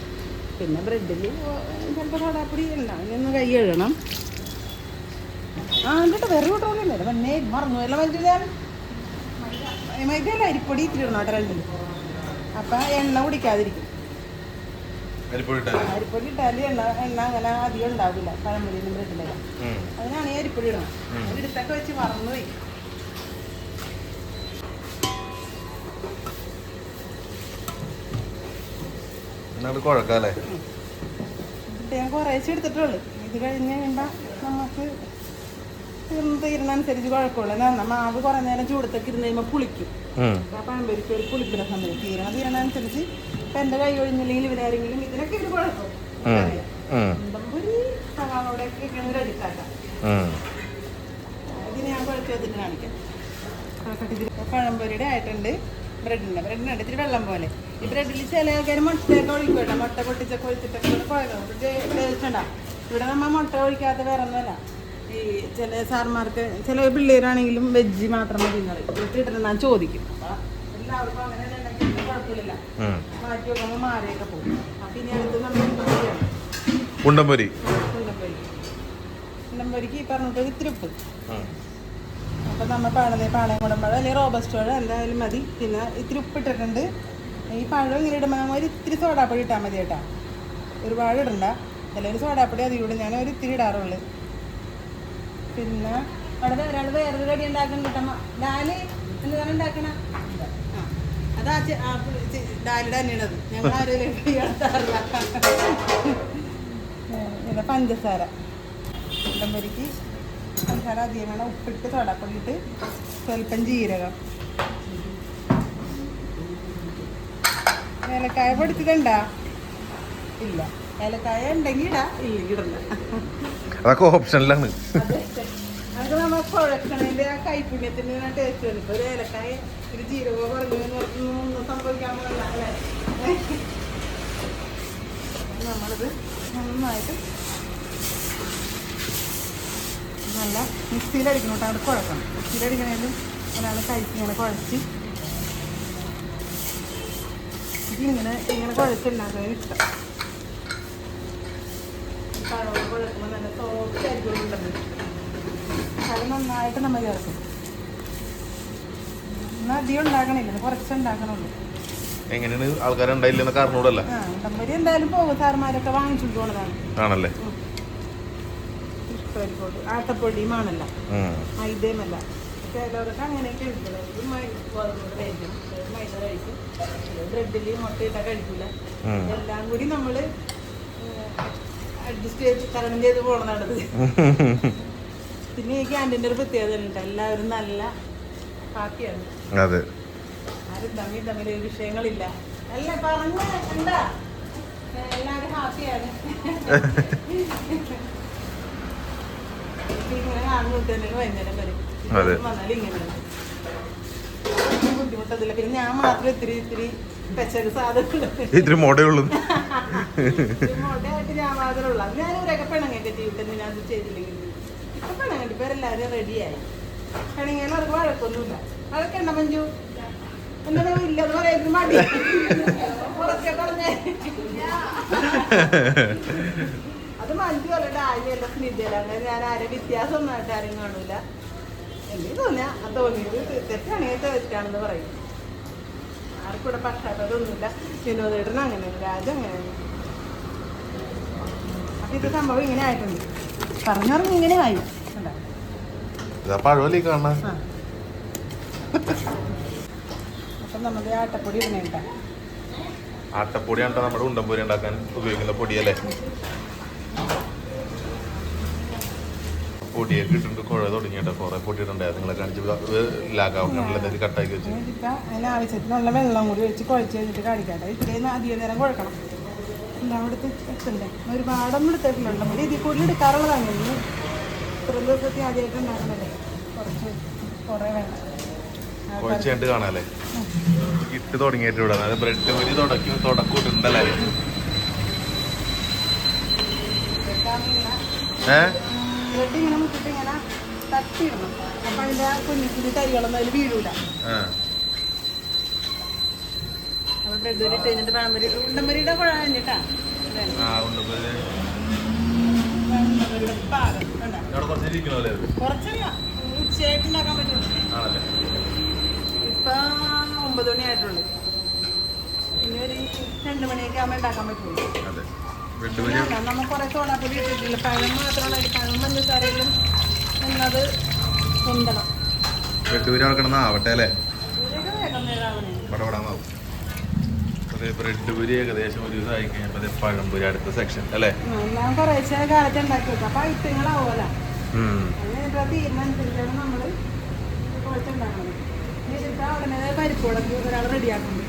പിന്നെ ബ്രെഡിൽ ചിലപ്പോൾ സോഡാപ്പൊടി ഉണ്ടാവും. ഇനി ഒന്ന് കൈ കഴുകണം. ആ എന്നിട്ട് വേറെ കൂട്ടമല്ലേ പെണ്ണേ മറന്നു വല്ല മറ്റു മൈദല്ല അരിപ്പൊടി ഇത്തിരി ഇടണം കേട്ടോ രണ്ടിൽ അപ്പം എണ്ണ കുടിക്കാതിരിക്കും. അരിപ്പൊടി ഇട്ടാൽ. അരിപ്പൊടി എണ്ണ എണ്ണ അങ്ങനെ അധികം ഉണ്ടാവില്ല. പഴംപൊടിയിലും ബ്രെഡിലൊക്കെ. അതിനാണ് ഈ അരിപ്പൊടി ഇടണം. എടുത്തൊക്കെ വെച്ച് മറന്നുപോയി. എന്നിട്ട് കുഴക്കാല്ലേ? ഞാൻ കുറേശ്ശെ എടുത്തിട്ടുള്ളൂ. ഇത് കഴിഞ്ഞ് കഴിയുമ്പോൾ നമുക്ക് തീർന്ന് തീരുന്നതനുസരിച്ച് കുഴപ്പമില്ല. എന്നാ മാവ് കുറേ നേരം ചൂടത്തൊക്കെ ഇരുന്ന് കഴിയുമ്പോൾ പുളിക്കും. ആ പഴംപൊരിക്ക് ഒരു പുളിപ്പിന സമയം. തീരണം തീരണനുസരിച്ച് ഇപ്പം എന്റെ കൈ ഒഴിഞ്ഞില്ലെങ്കിൽ ഇവരാരെങ്കിലും ഇതിനൊക്കെ ഒരു കുഴപ്പം. ഉണ്ടമ്പൊരി സവാളോടെയൊക്കെ ഒരു അടിക്കാക്കാം ഇതിന് ഞാൻ കുഴച്ച് വെച്ചിട്ട് കാണിക്കാം. പഴംപൊരിയുടെ ആയിട്ടുണ്ട്. ബ്രെഡിന്റെ ബ്രെഡിനുണ്ട്. ഇത്തിരി വെള്ളം പോലെ. ഈ ബ്രെഡിൽ ചില ആൾക്കാർ മുട്ടയൊക്കെ ഒഴിക്കും കേട്ടോ മുട്ട പൊട്ടിച്ചൊക്കെ ഒഴിച്ചിട്ടൊക്കെ ഉണ്ടാവും ഇവിടെ നമ്മൾ മുട്ട ഒഴിക്കാത്ത വേറെ ഒന്നുമല്ല ഈ ചില സാർമാർക്ക് ചില പിള്ളേരാണെങ്കിലും വെജ് മാത്രം മതി ഇട്ടിട്ട് ഞാൻ ചോദിക്കും. എല്ലാവർക്കും അങ്ങനെ കുഴപ്പമില്ല ബാക്കിയൊക്കെ മാറ്റി വെക്കുമ്പോൾ മാറിയൊക്കെ പോകും. അപ്പം ഇനി അടുത്ത് നമ്മൾ ഉണ്ടംപൊരി ഉണ്ടംപൊരിക്ക് ഈ പറഞ്ഞിട്ട് ഇത്തിരി ഉപ്പ് അപ്പം നമ്മൾ പാടുന്ന പാളയം കുടമ്പഴം അല്ലെങ്കിൽ റോബസ്റ്റ് പഴം എന്തായാലും മതി. പിന്നെ ഇത്തിരി ഉപ്പിട്ടിട്ടുണ്ട്. ഈ പഴം ഇങ്ങനെ ഇടുമ്പോൾ നമ്മൾ ഒരു ഇത്തിരി സോഡാപ്പൊടി ഇട്ടാൽ മതി കേട്ടോ. ഒരുപാട് ഇടണ്ട. എല്ലാവരും സോഡാപ്പൊടി അധികം ഇടും ഞാൻ ഒരു ഇത്തിരി ഇടാറുള്ളൂ. പിന്നെ അവിടെ ഒരാൾ വേറൊരു കടി ഉണ്ടാക്കണം കിട്ടമ്മ ഡാൽ എന്താണ് ഉണ്ടാക്കണ? അതാ ഡാലിയുടെ തന്നെയാണത് ഞങ്ങൾ ആരും പഞ്ചസാര. ഇടം പഞ്ചസാര പഞ്ചസാര അധികം വേണം. ഉപ്പിട്ട് സോഡാപ്പൊടി സ്വൽപ്പം സ്വല്പം ജീരകം. ഏലക്കായ പൊടിച്ചതുണ്ടാ ഇല്ല. ഏലക്കായ ഉണ്ടെങ്കിൽ ഇടാ. ഇല്ലെങ്കിൽ ഇടണ്ട. അതൊക്കെ ഓപ്ഷനിലാണ്. അത്. നമ്മൾ കുഴക്കണതിന്റെ ആ കൈപ്പുണ്യത്തിന് ടേസ്റ്റ് വരും ഇപ്പൊ ഒരു ഏലക്കായ ഒരു ജീരകോ പറഞ്ഞു ഒന്നും സംഭവിക്കാൻ അല്ലേ? നമ്മളിത് നന്നായിട്ട് നല്ല മിക്സിയിലടിക്കണം കേട്ടോ അവിടെ കുഴക്കണം. മിക്സിയിലടിക്കണേലും ഒരാൾ കഴിച്ച് ഇങ്ങനെ കുഴച്ച് ഇതിങ്ങനെ ഇങ്ങനെ കുഴച്ചുണ്ടാക്കുന്നതിന് ഇഷ്ടം. കുഴക്കുമ്പോൾ നല്ല അത് നന്നായിട്ട് നമ്മൾ ചേർക്കും. എന്നാൽ അധികം ഉണ്ടാക്കണില്ല കുറച്ച് ഉണ്ടാക്കണുള്ളൂ. എങ്ങനെയാണ്? ആൾക്കാരുണ്ടായില്ലെന്ന് കാരണോടല്ല ആ ഉണ്ടമ്പരി എന്തായാലും പോകും. സാർമാരൊക്കെ വാങ്ങിച്ചുകൊണ്ട് പോണതാണ്. ആണല്ലേ? ഇഷ്ടമായിരിക്കും ആട്ടപ്പൊടിയുമാണല്ല. ഉം. മൈദയുമല്ല. ചിലവർക്ക് അങ്ങനെയൊക്കെ കഴിക്കില്ല ഗോതമ്പ് കഴിക്കും. മൈദ കഴിക്കും. ബ്രെഡിൽ മുട്ടയിട്ട കഴിക്കില്ല എല്ലാം കൂടി നമ്മൾ അഡ്ജസ്റ്റ് ചെയ്ത് തരണം ചെയ്ത് പോകണതാണത് പിന്നെ ഈ ക്യാന്റീന്റെ ഒരു പ്രത്യേകത ഉണ്ട് എല്ലാവരും നല്ല ഹാപ്പിയാണ്. അതെ. ആരും തമ്മിൽ തമ്മിൽ വിഷയങ്ങളില്ല. അല്ല പറഞ്ഞ എന്താ? എല്ലാവരും ഹാപ്പിയാണ് [LAUGHS] ഇങ്ങനെ കാണുമ്പോൾ തന്നെ വൈകുന്നേരം വരും അതെ. ഇത്തിരി മോഡേ ഉള്ളു. [LAUGHS] പറഞ്ഞേ. [LAUGHS] അത് മഞ്ജു ഡാലിയല്ല സ്നിതല്ല അങ്ങനെ ഞാൻ ആരെ വ്യത്യാസം ഒന്നായിട്ട് ആരും കാണൂല. എനിക്ക് തോന്നിയാ അത് തോന്നിയത് തെറ്റാണെങ്കിൽ തെറ്റാണെന്ന് പറയും. ആർക്കും ഇവിടെ പക്ഷാതൊന്നുമില്ല വിനോദേട്ടൻ അങ്ങനെ രാജു അങ്ങനെയാണ്. അപ്പൊ ഇത് സംഭവം ഇങ്ങനെ ആയിട്ടുണ്ട്. പറഞ്ഞറിഞ്ഞ് ഇങ്ങനെ ആയി. പഴമല്ലേ കാണാ അപ്പൊ നമുക്ക് ആട്ടപ്പൊടി ഇടണേട്ടാ ആട്ടപ്പൊടിയാണ് ട്ടോ നമ്മുടെ ഉണ്ടംപൊരി ഉണ്ടാക്കാൻ ഉപയോഗിക്കുന്ന പൊടിയല്ലേ? പൊടിയൊക്കെ ഇട്ടിട്ട് കുഴ തുടങ്ങിയിട്ട് കുറെ പൊടി ഇടണ്ടായി നിങ്ങളെ കാണിച്ച് ലാഗാവുന്നുള്ളത് കട്ടാക്കി വെച്ച്. അതിന് ആവശ്യത്തിനുള്ള വെള്ളം കൂടി ഒഴിച്ച് കുഴച്ച് കഴിഞ്ഞിട്ട് കാണിക്കട്ടെ. ഇത്രയും അധികം നേരം കുഴക്കണം. എല്ലാം എടുത്ത് എത്തണ്ടേ? ഒരുപാടൊന്നും എടുത്തിട്ടില്ല. നമ്മൾ ഇതിൽ കൂടുതൽ എടുക്കാറുള്ളതാണ്. ഇനി ഇത്രയും ദിവസത്തെ ആദ്യമായിട്ട് ഉണ്ടാക്കണല്ലേ? കുറച്ച് കുറേ വേണം കുഴച്ചായിട്ട് കാണാല്ലേ? ഇട്ട് തുടങ്ങിയിട്ട് ഇവിടെ. അതായത് ബ്രെഡ് പൊരി തുടക്കി തുടക്കൂട്ടുണ്ടല്ലേ ഏഹ് ബ്രെഡ് ഇങ്ങനെ മുട്ടിട്ട് ഇങ്ങനെ തട്ടിയിടണം. അപ്പൊ അതിന്റെ കുഞ്ഞു കുഞ്ഞു തരികളൊന്നും അതിൽ വീഴൂല. ആ. അപ്പോൾ ബ്രെഡ് ഇട്ട് കഴിഞ്ഞിട്ട് പഴംപൊരി ഉണ്ടമ്പരിയുടെ കുഴ കഴിഞ്ഞിട്ടാ? കുറച്ചല്ല ഉച്ചയായിട്ട് ഉണ്ടാക്കാൻ പറ്റുള്ളൂ. ഇപ്പൊ ഒമ്പത് മണി ആയിട്ടുള്ളൂ ഇനി ഒരു രണ്ടു മണിയൊക്കെ ആകുമ്പോൾ ഉണ്ടാക്കാൻ പറ്റുള്ളൂ. അതെ നമ്മൾ കുറെ സോഡാപ്പൊടി ഇട്ടിട്ടില്ല. പഴം മാത്രമല്ല പഴം പഞ്ചസാരയിലും എന്നത് പൊന്തണം ബ്രെഡ് പൊരി അവിടെ കിടന്ന് ആവട്ടെ അല്ലേ? വേഗം നേരാവണേ. ബ്രെഡ് പൊരി ഏകദേശം ഒരു ദിവസം ആയി കഴിഞ്ഞപ്പോൾ പഴംപൊരി അടുത്ത സെക്ഷൻ അല്ലേ? എല്ലാം കുറേശ്ശെ കാലത്ത് ഉണ്ടാക്കി വെക്കും അപ്പൊ ഐറ്റങ്ങളാവുമല്ലോ തീരുമാനമനുസരിച്ചാണ് നമ്മൾ അവിടെ പരിപ്പോടൊക്കെ ഒരാൾ റെഡിയാക്കുന്നത്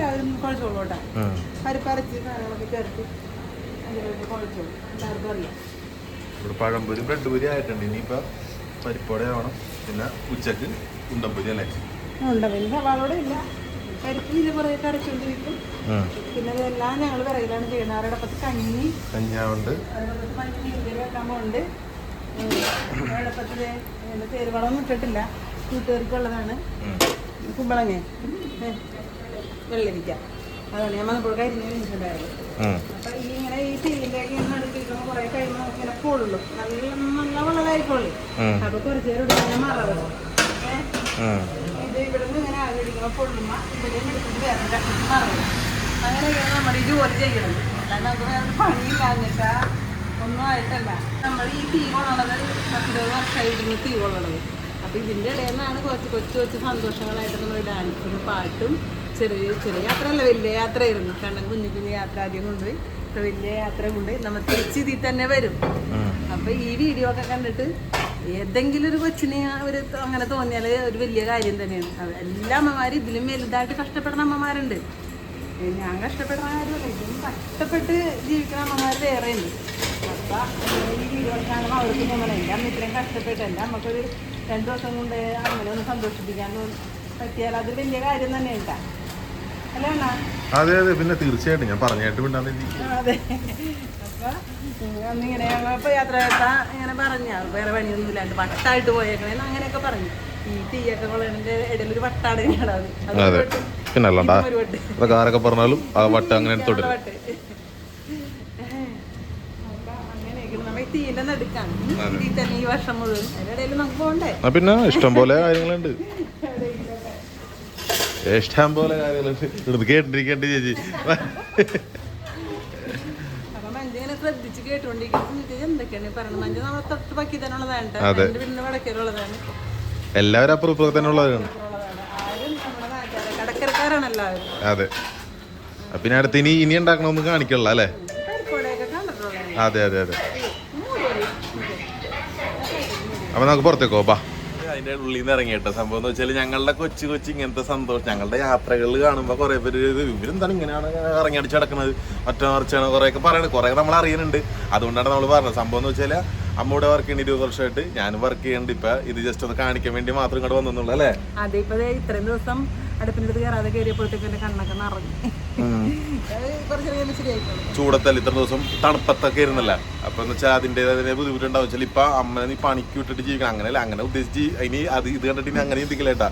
എല്ലാവരും കുഴച്ചോളൂ കേട്ടോ സാധനങ്ങളൊക്കെ ചേർത്ത് അതിലേക്ക് കുഴച്ചോളൂ. എല്ലാവർക്കും അറിയാം. ഇവിടെ പഴംപൊരി ബ്രെഡ് പൊരി ആയിട്ടുണ്ട്. ഇനിയിപ്പോൾ പരിപ്പോടെ ആവണം പിന്നെ ഉച്ചയ്ക്ക് ഉണ്ടംപൊരി അല്ലേ? ഉണ്ട് പിന്നെ സവാളോടെ ഇല്ല. പരിപ്പ് കുറേ കരച്ചുകൊണ്ടിരിക്കും പിന്നെ ഇതെല്ലാം ഞങ്ങൾ വിറയിലാണ് ചെയ്യുന്നത്. അവരുടെ അപ്പത്ത് കഞ്ഞി. കഞ്ഞാവുണ്ട് തേരുവളമൊന്നും ഇട്ടിട്ടില്ല. കൂട്ടുകാർക്കുള്ളതാണ്. കുമ്പളങ്ങ. വെള്ളരിക്ക. അതാണ്. ഞാൻ വന്നപ്പോൾ കരിഞ്ഞ് വെച്ചിട്ടുണ്ടായിരുന്നു. അപ്പൊ ഈ ഇങ്ങനെ ഈ തീയിലേക്ക് ഇങ്ങനെ അടുപ്പിക്കുമ്പോൾ കുറേ കഴിയുമ്പോൾ നമുക്ക് ഇങ്ങനെ പൊള്ളുള്ളൂ നല്ല നല്ല കുറച്ച് നേരം മറവ് ഇത് ഇവിടെ നിന്ന് ഇങ്ങനെ ആഗ്രഹിക്കുമ്പോൾ പൊള്ളുമ്പോ ഇവിടെ എടുത്തിട്ട് വേറെ കഷ്ണിച്ച് മറവ് അങ്ങനെയൊക്കെയാണ് നമ്മുടെ ഈ ജോലി ചെയ്യണത്. അല്ലാണ്ട് നമുക്ക് വേറെ പണിയില്ല. ഒന്നും ആയിട്ടല്ല. നമ്മൾ ഈ തീ കൊള്ളണത് പത്തിരുപത് വർഷമായിരുന്നു തീ കൊള്ളണത്. അപ്പം ഇതിന്റെ ഇടയിൽ നിന്നാണ് കുറച്ച് കൊച്ചു കൊച്ചു സന്തോഷങ്ങളായിട്ട് നമ്മൾ ഡാൻസും പാട്ടും ചെറിയ ചെറിയ യാത്രയല്ല വലിയ യാത്രയായിരുന്നു. കാരണം കുഞ്ഞു കുഞ്ഞു യാത്ര ആദ്യം കൊണ്ടുപോയി. ഇപ്പൊ വലിയ യാത്ര കൊണ്ടുപോയി. നമ്മൾ തിരിച്ചിതി തന്നെ വരും. അപ്പൊ ഈ വീഡിയോ ഒക്കെ കണ്ടിട്ട് ഏതെങ്കിലും ഒരു കൊച്ചിനെ ഒരു അങ്ങനെ തോന്നിയാൽ ഒരു വലിയ കാര്യം തന്നെയാണ്. എല്ലാ അമ്മമാരും ഇതിലും വലുതായിട്ട് കഷ്ടപ്പെടുന്ന അമ്മമാരുണ്ട്. ഞാൻ കഷ്ടപ്പെടുന്ന കാര്യമല്ല. ഇതിലും കഷ്ടപ്പെട്ട് ജീവിക്കുന്ന അമ്മമാർ വേറെ ഉണ്ട് അപ്പൊ ഈ വീഡിയോ കാണുമ്പോൾ അവർക്ക് തോന്നണം എന്റെ അമ്മ ഇത്രയും കഷ്ടപ്പെട്ട് എന്റെ അമ്മക്കൊരു രണ്ടു ദിവസം കൊണ്ട് അങ്ങനെ ഒന്ന് സന്തോഷിപ്പിക്കാൻ പറ്റിയാൽ അത് വലിയ കാര്യം തന്നെ ഉണ്ടാ അല്ലേ അതെ അതെ. പിന്നെ തീർച്ചയായിട്ടും ഞാൻ പറഞ്ഞായിട്ട് വിടാൻ അതെ. അന്നിങ്ങനെ ഞങ്ങളിപ്പോ യാത്ര ഇങ്ങനെ പറഞ്ഞു വേറെ പണിയൊന്നുമില്ലാണ്ട് വട്ടായിട്ട് പോയേക്കണേന്ന് അങ്ങനെയൊക്കെ പറഞ്ഞു. ഈ തീയൊക്കെ കൊള്ളതിന്റെ ഇടയിൽ ഒരു വട്ടാണ് ഞങ്ങളത് അതെ. പിന്നെ അല്ലണ്ടാ. അതൊക്കെ ആരൊക്കെ പറഞ്ഞാലും ആ വട്ടം അങ്ങനെ പോണ്ടേ? പിന്നെ ഇഷ്ടം പോലെ കാര്യങ്ങളുണ്ട്. ഇഷ്ടം പോലെ കാര്യങ്ങളുണ്ട് കേട്ടിരിക്കേണ്ട കേട്ടിരിക്കണ്ട് ചേച്ചി. അപ്പൊ മഞ്ജു ഇങ്ങനെ ശ്രദ്ധിച്ച് കേട്ടോണ്ടിരിക്കുന്നു. ഇത് എന്തൊക്കെയാണ് പറയുന്നത്? മഞ്ജു നമ്മളെ തൊട്ട് പക്കി തന്നെ ഉള്ളതാണ് അതെ. എന്റെ വീടിന്റെ വടക്കേലുള്ളതാണ്. എല്ലാവരും അപ്പുറം തന്നെ ഉള്ളവരാണ്. കടക്കരക്കാരാണ് എല്ലാവരും. അതെ. പിന്നെ അടുത്ത് ഇനി ഇനി ഉണ്ടാക്കണമെന്ന് കാണിക്കുള്ള അല്ലേ? അതെ അതെ അതെ. അപ്പൊ നമുക്ക് പുറത്തേക്കോ പോവാ അതിന്റെ ഉള്ളിൽ നിന്ന് ഇറങ്ങി കേട്ടോ സംഭവം എന്ന് വെച്ചാൽ ഞങ്ങളുടെ കൊച്ചു കൊച്ചു ഇങ്ങനത്തെ സന്തോഷം. ഞങ്ങളുടെ യാത്രകൾ കാണുമ്പോൾ കുറെ പേര് ഇവരെന്താണ് ഇങ്ങനെയാണ് ഇറങ്ങി അടിച്ചു കിടക്കുന്നത് ഒറ്റ മറിച്ചാണ് കുറെ ഒക്കെ പറയണത്. കുറെ നമ്മൾ അറിയുന്നുണ്ട്. അതുകൊണ്ടാണ് നമ്മൾ പറഞ്ഞത്. സംഭവം എന്ന് വെച്ചാൽ അമ്മയുടെ വർക്ക് ചെയ്യുന്ന ഇരുപത് വർഷമായിട്ട് ഞാൻ വർക്ക് ചെയ്യേണ്ടി. ഇപ്പൊ ഇത് ജസ്റ്റ് ഒന്ന് കാണിക്കാൻ വേണ്ടി മാത്രം ഇങ്ങോട്ട് വന്നുള്ളൂ അല്ലേ? അതെ ഇപ്പൊ ഇത്രയും ദിവസം അടുപ്പിനടുത്ത് കയറാതെ കയറിയപ്പോഴത്തേക്ക് എന്റെ കണ്ണൊക്കെ നിറഞ്ഞു. ചൂടത്തല്ല ഇത്ര ദിവസം തണുപ്പത്തൊക്കെ ഇരുന്നല്ല അപ്പൊ എന്ന് വെച്ചാൽ അതിന്റെതായ ബുദ്ധിമുട്ടുണ്ടാവും. വെച്ചാൽ ഇപ്പൊ അമ്മ നീ പണിക്ക് വിട്ടിട്ട് ജീവിക്കണം. അങ്ങനെയല്ല അങ്ങനെ ഉദ്ദേശിച്ച് ഇനി അത് ഇത് കണ്ടിട്ട് ഇനി അങ്ങനെ ചിന്തിക്കില്ലേട്ടാ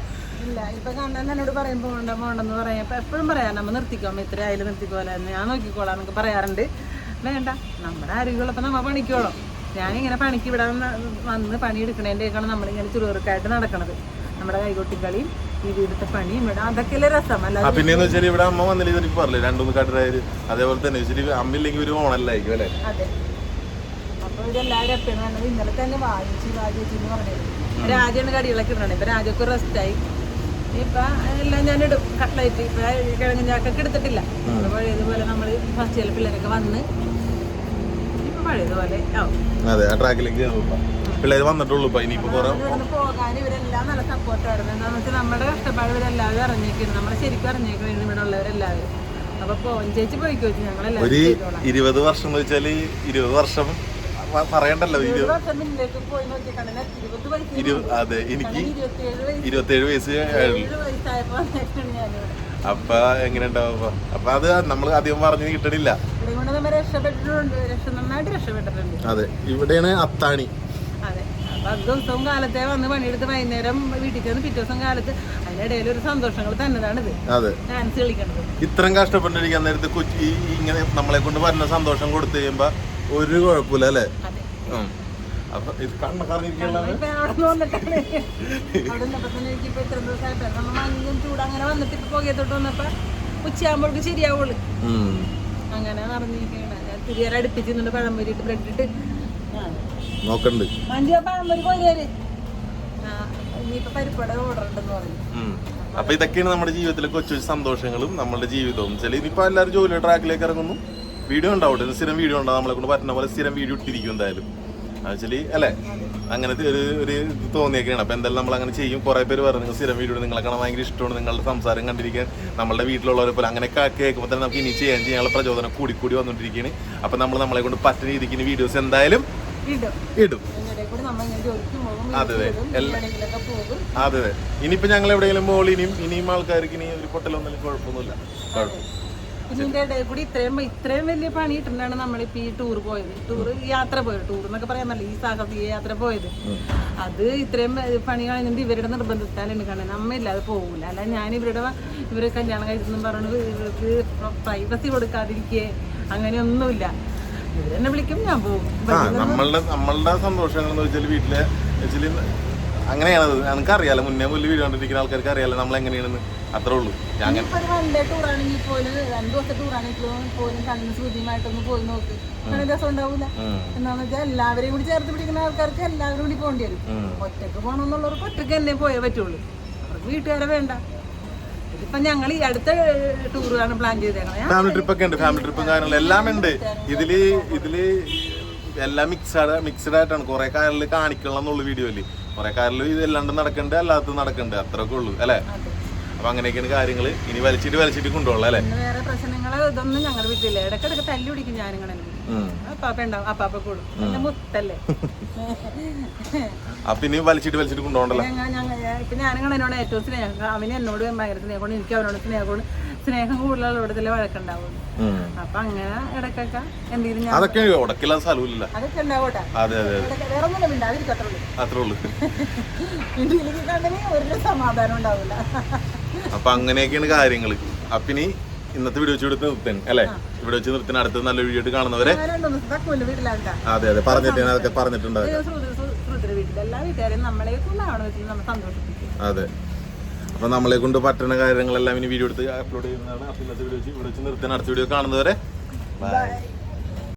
ഇല്ല ഇപ്പൊ കണ്ണൻ എന്നോട് പറയും പോകണ്ട പോകണ്ടെന്ന് പറയാം. ഇപ്പൊ എപ്പോഴും പറയാം നമ്മ നിർത്തിക്കോම ഇത്ര ആയാലും നിർത്തിക്കോല ഞാൻ നോക്കിക്കോളാം എന്നൊക്കെ പറയാറുണ്ട്. വേണ്ട നമ്മുടെ ആരോഗ്യമുള്ളപ്പോ നമ്മ പണിക്കോളാം. ഞാനിങ്ങനെ പണിക്ക് ഇവിടെ വന്ന് പണിയെടുക്കണേന്റെയൊക്കെയാണ് നമ്മളിങ്ങനെ ചുരുവർക്കായിട്ട് നടക്കണത്. നമ്മുടെ കൈകൊട്ടിക്കളിയും ഈ വീടത്തെ പണി ഇവിടെ അതൊക്കെ രസം. അല്ലാതെ വെച്ചാൽ ഇവിടെ അമ്മ വന്നില്ല ഇതൊരു പറഞ്ഞില്ലേ? രണ്ടൂന്ന് കാട്ടുകാര് അതേപോലെ തന്നെ. വെച്ചിട്ട് അമ്മയില്ലെങ്കിൽ ഒരു ഓണല്ലായിരിക്കും അല്ലേ? അതെ. അപ്പൊ ഇതെല്ലാവരും എപ്പോഴും പറഞ്ഞത് ഇന്നലെ തന്നെ വായിച്ചു വായിച്ചു എന്ന് പറഞ്ഞത് രാജയാണ് കടികളൊക്കെ ഇടണേ ഇപ്പൊ രാജക്ക് റെസ്റ്റ് ആയി. ഇപ്പൊ എല്ലാം ഞാൻ ഇടും. കട്ട്ലൈറ്റ്. ഇപ്പൊ കിഴങ്ങ് ചാക്കൊക്കെ എടുത്തിട്ടില്ല. പഴയതുപോലെ നമ്മൾ ഫസ്റ്റ് ചില പിള്ളേരൊക്കെ വന്ന് ഇപ്പൊ പഴയതുപോലെ ആവും. അതെ ആ ട്രാക്കിലേക്ക് പിള്ളേർ വന്നിട്ടുള്ളൂ ഇപ്പൊ ഇനിയിപ്പോ കുറെ പോകാൻ ഇവരെല്ലാം നല്ല സപ്പോർട്ടായിരുന്നു എന്താണെന്ന് വെച്ചാൽ നമ്മുടെ കഷ്ടപ്പാട് ഇവരെല്ലാവരും അറിഞ്ഞേക്കുന്നു. നമ്മളെ ശരിക്കും അറിഞ്ഞേക്കുന്നു ഇവിടെ ഉള്ളവരെല്ലാവരും. ഒരു ഇരുപത് വർഷം എന്ന് വെച്ചാൽ ഇരുപത് വർഷം പറയണ്ടല്ലോ അതെ എനിക്ക് ഇരുപത്തേഴ് വയസ്സ്. അപ്പൊ എങ്ങനെ ഉണ്ടാവും അപ്പൊ? അത് നമ്മൾ അധികം പറഞ്ഞു കിട്ടണില്ല. അതെ ഇവിടെയാണ് അത്താണി. അതെ ദിവസവും കാലത്തെ വന്ന് പണിയെടുത്ത് വൈകുന്നേരം വീട്ടിൽ ചെന്ന് പിറ്റേ ദിവസം കാലത്ത് അതിനിടയിൽ ഒരു സന്തോഷങ്ങൾ തന്നതാണ് അതെ. ഡാൻസ് കളിക്കണത്. ഇത്രയും കഷ്ടപ്പെട്ടിരിക്കാൻ നേരത്ത് കൊച്ചി ഇങ്ങനെ നമ്മളെ കൊണ്ട് വരുന്ന സന്തോഷം കൊടുത്തു കഴിയുമ്പോ ഒരു കുഴപ്പമില്ല അല്ലേ. അപ്പൊ ഇത് ചൂട് അങ്ങനെ വന്നിട്ട് ഇപ്പൊ പുകയത്തോട്ട് വന്നപ്പോ ഉച്ചയാകുമ്പോഴേക്ക് ശരിയാവുള്ളൂ. അങ്ങനെ നടന്നിരിക്കുകയാണ്. ഞാൻ തിരിയാൻ അടുപ്പിച്ച് നിന്നിട്ട് പഴം പൊരിയിട്ട് ബ്രെഡ് ഇട്ട് ആ നോക്കണ്ട്. അപ്പൊ ഇതൊക്കെയാണ് നമ്മുടെ ജീവിതത്തിലെ കൊച്ചു കൊച്ചു സന്തോഷങ്ങളും നമ്മുടെ ജീവിതവും. ചില ഇനിയിപ്പോ എല്ലാവരും ജോലി ട്രാക്കിലേക്ക് ഇറങ്ങുന്നു. വീഡിയോ ഉണ്ടാവട്ടെ. സ്ഥിരം വീഡിയോ ഉണ്ടാവും നമ്മളെ കൊണ്ട് പറ്റുന്ന പോലെ സ്ഥിരം വീഡിയോ ഇട്ടിരിക്കും എന്തായാലും. ആക്ച്വലി അല്ലേ? അങ്ങനത്തെ ഒരു ഒരു ഇത് തോന്നിയൊക്കെയാണ് അപ്പൊ എന്തായാലും നമ്മൾ അങ്ങനെ ചെയ്യും. കുറെ പേര് പറഞ്ഞു നിങ്ങൾ സ്ഥിരം വീഡിയോ നിങ്ങളെ കാണാൻ ഭയങ്കര ഇഷ്ടമാണ്. നിങ്ങളുടെ സംസാരം കണ്ടിരിക്കാൻ നമ്മളുടെ വീട്ടിലുള്ളവരെ പോലെ അങ്ങനെ കേൾക്കുമ്പോൾ തന്നെ നമുക്ക് ഇനി ചെയ്യാൻ ചെയ്യാനുള്ള പ്രചോദനം കൂടി കൂടി വന്നുകൊണ്ടിരിക്കുകയാണ് അപ്പൊ നമ്മൾ നമ്മളെ കൊണ്ട് പറ്റുന്ന രീതിക്ക് വീഡിയോസ് എന്തായാലും ഇടും. അതെ, അതെ. ഇനിയിപ്പോ ഞങ്ങൾ എവിടെയെങ്കിലും മോൾ ഇനിയും ഇനിയും ആൾക്കാർക്ക് ഇനി ഒരു പൊട്ടലൊന്നും കുഴപ്പമൊന്നുമില്ല. ഇതിന്റെ ഇടയിൽ കൂടി ഇത്രയും ഇത്രയും വലിയ പണി ഇട്ടിട്ടാണ് നമ്മളിപ്പോ ഈ ടൂർ പോയത്. ടൂർ യാത്ര പോയത്. ടൂർ എന്നൊക്കെ പറയാൻ നല്ല ഈ സാഹസിക യാത്ര പോയത്. അത് ഇത്രയും പണി കളഞ്ഞിട്ട് ഇവരുടെ നിർബന്ധത്താലുണ്ട് കാണാൻ നമ്മയില്ലാതെ പോകൂല അല്ല ഞാൻ ഇവരുടെ ഇവരെ കല്യാണം കഴിച്ചെന്നും പറഞ്ഞു ഇവർക്ക് പ്രൈവസി കൊടുക്കാതിരിക്കേ. അങ്ങനെയൊന്നുമില്ല. ഇവരെന്നെ വിളിക്കും ഞാൻ പോകും ആ നമ്മളുടെ നമ്മളുടെ സന്തോഷം എന്ന് വെച്ചാൽ വീട്ടിലെ വെച്ചാൽ അങ്ങനെയാണത് നമുക്ക് അറിയാലോ മുന്നേ മുല്ല വീട് കണ്ടിരിക്കുന്ന ആൾക്കാർക്ക് അറിയാലോ നമ്മൾ എങ്ങനെയാണെന്ന്. അത്രേ ഉള്ളൂ. ഞാൻ അങ്ങനെ ഇപ്പൊ ഒരു വൺ ഡേ ടൂർ ആണെങ്കിൽ പോലും രണ്ടു ദിവസത്തെ ടൂർ ആണെങ്കിൽ പോലും കണ്ണിന് സൂചിയുമായിട്ടൊന്ന് പോയി നോക്ക്. അങ്ങനെ രസം ഉണ്ടാവില്ല ഉം. വെച്ചാൽ എല്ലാവരെയും കൂടി ചേർത്ത് പിടിക്കുന്ന ആൾക്കാർക്ക് എല്ലാവരും കൂടി പോകേണ്ടി വരും. ഒറ്റയ്ക്ക് പോകണമെന്നുള്ളവർക്ക് ഒറ്റയ്ക്ക് തന്നെ പോയേ പറ്റുള്ളൂ. അവർക്ക് വീട്ടുകാരെ വേണ്ട. ഇതിപ്പോ ഞങ്ങൾ ഈ അടുത്ത ടൂറാണ് പ്ലാൻ ചെയ്തേക്കണേ. ഫാമിലി ട്രിപ്പ് ഒക്കെ ഉണ്ട് ഫാമിലി ട്രിപ്പും കാര്യങ്ങളും എല്ലാം ഉണ്ട്. ഇതിൽ ഇതിൽ എല്ലാം മിക്സഡ് മിക്സഡ് ആയിട്ടാണ്. കുറെ കാറിൽ കാണിക്കണം എന്നുള്ള വീഡിയോയിൽ കുറെ കാറിൽ ഇത് എല്ലാണ്ട് നടക്കണ്ട് അല്ലാത്ത നടക്കണ്ട്. അത്രയൊക്കെ ഉള്ളൂ അല്ലേ? അപ്പൊ അങ്ങനെയൊക്കെയാണ് കാര്യങ്ങൾ ഇനി വലിച്ചിട്ട് വലിച്ചിട്ട് കൊണ്ടുപോകണം അല്ലേ? വേറെ പ്രശ്നങ്ങൾ ഇതൊന്നും ഞങ്ങൾ വിട്ടില്ല ഇടയ്ക്കിടയ്ക്ക് തല്ലി പിടിക്കും ഞാനിങ്ങനെ. ഉം. അപ്പാപ്പ ഉണ്ടാവും. അപ്പാപ്പ കൂടും. എന്റെ മുത്തല്ലേ? [LAUGHS] അപ്പൊ ഇനി വലിച്ചിട്ട് വലിച്ചിട്ട് കൊണ്ടുപോകണ്ടല്ലോ? ഇപ്പൊ ഞാനിങ്ങനെ എന്നോട് ഏറ്റവും സ്നേഹം അവന് എന്നോട് ഭയങ്കര സ്നേഹം കൊണ്ട് എനിക്ക് അവനോട് സ്നേഹം കൊണ്ട് സ്നേഹം കൂടുതലുള്ള ഇവിടത്തിലെ വഴക്കുണ്ടാവും അപ്പൊ അങ്ങനെ ഇടക്കൊക്കെ എന്തെങ്കിലും അതൊക്കെ ഉടക്കില്ല സ്ഥലമില്ല അതൊക്കെ ഉണ്ടാവട്ടെ അതെ അതെ ഇടയ്ക്ക് വേറെ ഒന്നും മിണ്ടാതിരിക്കത്തുള്ളൂ അത്രേ ഉള്ളൂ. [LAUGHS] ഒരു സമാധാനം ഉണ്ടാവില്ല. [LAUGHS] അപ്പൊ അങ്ങനെയൊക്കെയാണ് കാര്യങ്ങൾ അപ്പൊ ഇനി ഇന്നത്തെ വീഡിയോ വെച്ച് എടുത്ത് നിർത്താൻ അല്ലേ? ഇവിടെ വെച്ച് നിർത്താൻ അടുത്ത നല്ല വീഡിയോ ആയിട്ട് കാണുന്നവരെ അതെ അതെ. പറഞ്ഞിട്ട് ഞാൻ അതൊക്കെ പറഞ്ഞിട്ടുണ്ട്. അതെ. അപ്പൊ നമ്മളെ കൊണ്ട് പറ്റുന്ന കാര്യങ്ങളെല്ലാം ഇനി വീഡിയോ എടുത്ത് അപ്ലോഡ് ചെയ്യുന്നതാണ്. അപ്പൊ ഇന്നത്തെ വീഡിയോ വെച്ച് ഇവിടെ വെച്ച് നിർത്താൻ അടുത്ത വീഡിയോ കാണുന്നവരെ. ബൈ